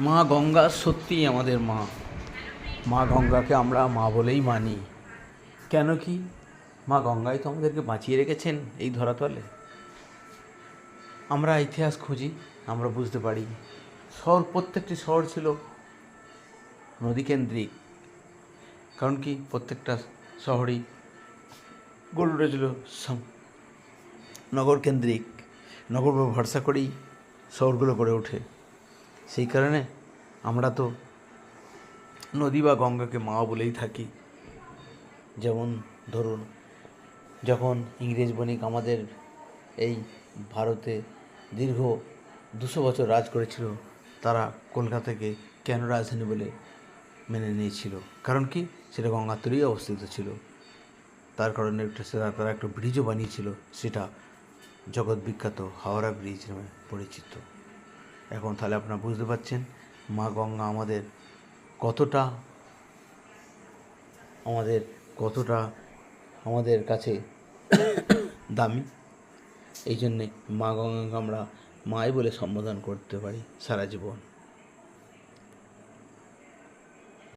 মা গঙ্গা সত্যিই আমাদের মা। মা গঙ্গাকে আমরা মা বলেই মানি। কেন কি? মা গঙ্গাই তো আমাদেরকে বাঁচিয়ে রেখেছেন এই ধরাতলে। আমরা ইতিহাস খুঁজি, আমরা বুঝতে পারি। শহর, প্রত্যেকটি শহর ছিল নদীকেন্দ্রিক। কারণ কি? প্রত্যেকটা শহরই গড়ে উঠেছিল নগরকেন্দ্রিক। নগর ভরসা করেই শহরগুলো গড়ে ওঠে। সেই কারণে আমরা তো নদী বা গঙ্গাকে মা বলেই থাকি। যেমন ধরুন, যখন ইংরেজ বণিক আমাদের এই ভারতে দীর্ঘ দুশো বছর রাজ করেছিল, তারা কলকাতাকে কেন রাজধানী বলে মেনে নিয়েছিল? কারণ কি? সেটা গঙ্গার তীরেই অবস্থিত ছিল। তার কারণে একটা সেটা তারা একটা ব্রিজও বানিয়েছিল, সেটা জগৎ বিখ্যাত হাওড়া ব্রিজ নামে পরিচিত। এখন তাহলে আপনারা বুঝতে পারছেন মা গঙ্গা আমাদের কতটা আমাদের কতটা আমাদের কাছে দামি। এই জন্যে মা গঙ্গাকে আমরা মাই বলে সম্বোধন করতে পারি সারা জীবন।